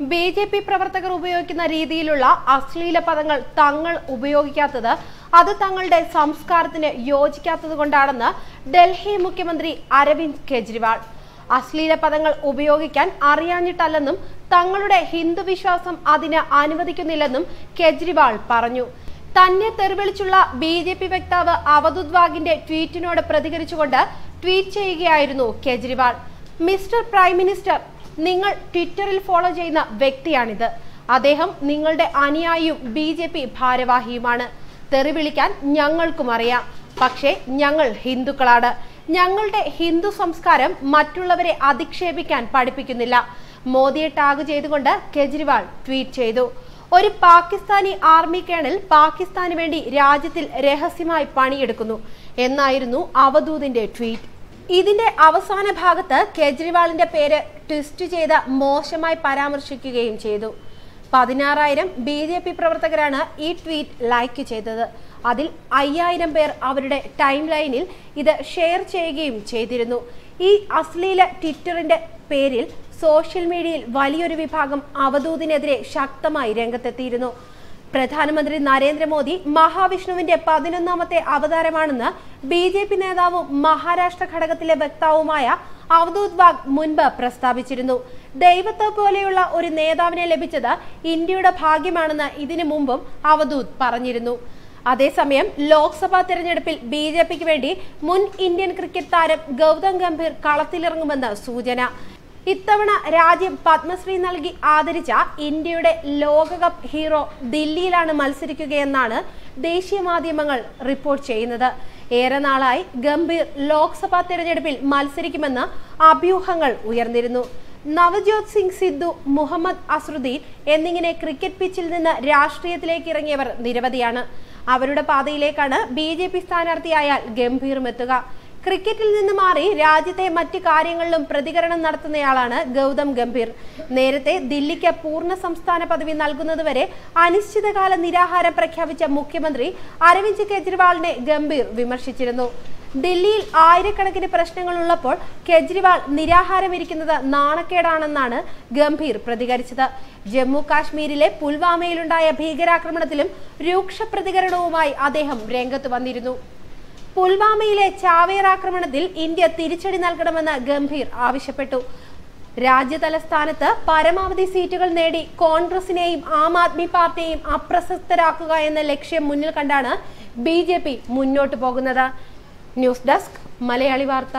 B J P പ്രവർത്തകർ ഉപയോഗിക്കുന്ന രീതിയിലുള്ള അശ്ലീല പദങ്ങൾ തങ്ങൾ ഉപയോഗിക്കാത്തത് അത് തങ്ങളുടെ സംസ്കാരത്തിന് യോജിക്കാത്തത് കൊണ്ടാണെന്ന് ഡൽഹി മുഖ്യമന്ത്രി അരവിന്ദ് കെജ്രിവാൾ. അശ്ലീല പദങ്ങൾ ഉപയോഗിക്കാൻ അറിയാഞ്ഞിട്ടല്ലെന്നും തങ്ങളുടെ ഹിന്ദു വിശ്വാസം അതിന് അനുവദിക്കുന്നില്ലെന്നും കെജ്രിവാൾ പറഞ്ഞു. തന്നെ തെറിവിളിച്ചുള്ള ബി ജെ പി വക്താവ് അവധൂത് വാഗിന്റെ ട്വീറ്റിനോട് പ്രതികരിച്ചുകൊണ്ട് ട്വീറ്റ് ചെയ്യുകയായിരുന്നു കെജ്രിവാൾ. മിസ്റ്റർ പ്രൈം മിനിസ്റ്റർ നിങ്ങൾ ട്വിറ്ററിൽ ഫോളോ ചെയ്യുന്ന വ്യക്തിയാണിത്. അദ്ദേഹം നിങ്ങളുടെ അനുയായിയും ബി ജെ പി ഭാരവാഹിയുമാണ്. തെറി വിളിക്കാൻ ഞങ്ങൾക്കും അറിയാം. പക്ഷേ ഞങ്ങൾ ഹിന്ദുക്കളാണ്. ഞങ്ങളുടെ ഹിന്ദു സംസ്കാരം മറ്റുള്ളവരെ അധിക്ഷേപിക്കാൻ പഠിപ്പിക്കുന്നില്ല. മോദിയെ ടാഗ് ചെയ്തുകൊണ്ട് കെജ്രിവാൾ ട്വീറ്റ് ചെയ്തു. ഒരു പാകിസ്ഥാനി ആർമി കേണൽ പാകിസ്ഥാന് വേണ്ടി രാജ്യത്തിൽ രഹസ്യമായി പണിയെടുക്കുന്നു. എന്നായിരുന്നു അവധൂതിന്റെ ട്വീറ്റ്. ഇതിന്റെ അവസാന ഭാഗത്ത് കേജ്രിവാളിന്റെ പേര് ട്വിസ്റ്റ് ചെയ്ത് മോശമായി പരാമർശിക്കുകയും ചെയ്തു. പതിനാറായിരം ബി ജെ പി പ്രവർത്തകരാണ് ഈ ട്വീറ്റ് ലൈക്ക് ചെയ്തത്. അതിൽ അയ്യായിരം പേർ അവരുടെ ടൈം ലൈനിൽ ഇത് ഷെയർ ചെയ്യുകയും ചെയ്തിരുന്നു. ഈ അശ്ലീല ട്വിറ്ററിന്റെ പേരിൽ സോഷ്യൽ മീഡിയയിൽ വലിയൊരു വിഭാഗം അവധൂതിനെതിരെ ശക്തമായി രംഗത്തെത്തിയിരുന്നു. പ്രധാനമന്ത്രി നരേന്ദ്രമോദി മഹാവിഷ്ണുവിന്റെ പതിനൊന്നാമത്തെ അവതാരമാണെന്ന് ബി ജെ പി നേതാവും മഹാരാഷ്ട്ര ഘടകത്തിലെ വക്താവുമായ അവധൂത് വാഗ് മുൻപ് പ്രസ്താവിച്ചിരുന്നു. ദൈവത്തെ പോലെയുള്ള ഒരു നേതാവിനെ ലഭിച്ചത് ഇന്ത്യയുടെ ഭാഗ്യമാണെന്ന് ഇതിനു മുമ്പും അവധൂത് പറഞ്ഞിരുന്നു. അതേസമയം ലോക്സഭാ തെരഞ്ഞെടുപ്പിൽ ബി ജെ പിക്ക് വേണ്ടി മുൻ ഇന്ത്യൻ ക്രിക്കറ്റ് താരം ഗൗതം ഗംഭീർ കളത്തിലിറങ്ങുമെന്ന് സൂചന. ഇത്തവണ രാജ്യം പത്മശ്രീ നൽകി ആദരിച്ച ഇന്ത്യയുടെ ലോകകപ്പ് ഹീറോ ദില്ലിയിലാണ് മത്സരിക്കുകയെന്നാണ് ദേശീയ മാധ്യമങ്ങൾ റിപ്പോർട്ട് ചെയ്യുന്നത്. ഏറെ നാളായി ഗംഭീർ ലോക്സഭാ തെരഞ്ഞെടുപ്പിൽ മത്സരിക്കുമെന്ന് അഭ്യൂഹങ്ങൾ ഉയർന്നിരുന്നു. നവജ്യോത് സിംഗ് സിദ്ധു മുഹമ്മദ് അസ്രുദ്ദീൻ എന്നിങ്ങനെ ക്രിക്കറ്റ് പിച്ചിൽ നിന്ന് രാഷ്ട്രീയത്തിലേക്ക് ഇറങ്ങിയവർ നിരവധിയാണ്. അവരുടെ പാതയിലേക്കാണ് ബി ജെ പി സ്ഥാനാർത്ഥിയായാൽ ഗംഭീറും എത്തുക. ക്രിക്കറ്റിൽ നിന്ന് മാറി രാജ്യത്തെ മറ്റ് കാര്യങ്ങളിലും പ്രതികരണം നടത്തുന്നയാളാണ് ഗൗതം ഗംഭീർ. നേരത്തെ ദില്ലിക്ക് പൂർണ സംസ്ഥാന പദവി നൽകുന്നതുവരെ അനിശ്ചിതകാല നിരാഹാരം പ്രഖ്യാപിച്ച മുഖ്യമന്ത്രി അരവിന്ദ് കെജ്രിവാളിനെ ഗംഭീർ വിമർശിച്ചിരുന്നു. ദില്ലിയിൽ ആയിരക്കണക്കിന് പ്രശ്നങ്ങൾ ഉള്ളപ്പോൾ കെജ്രിവാൾ നിരാഹാരമിരിക്കുന്നത് നാണക്കേടാണെന്നാണ് ഗംഭീർ പ്രതികരിച്ചത്. ജമ്മു കാശ്മീരിലെ പുൽവാമയിലുണ്ടായ ഭീകരാക്രമണത്തിലും രൂക്ഷ പ്രതികരണവുമായി അദ്ദേഹം രംഗത്ത് വന്നിരുന്നു. പുൽവാമയിലെ ചാവേർ ആക്രമണത്തിൽ ഇന്ത്യ തിരിച്ചടി നൽകണമെന്ന് ഗംഭീർ ആവശ്യപ്പെട്ടു. രാജ്യതലസ്ഥാനത്ത് പരമാവധി സീറ്റുകൾ നേടി കോൺഗ്രസിനെയും ആം ആദ്മി പാർട്ടിയെയും അപ്രസക്തരാക്കുക എന്ന ലക്ഷ്യം മുന്നിൽ കണ്ടാണ് ബി മുന്നോട്ട് പോകുന്നത്. ന്യൂസ് ഡെസ്ക് മലയാളി വാർത്ത.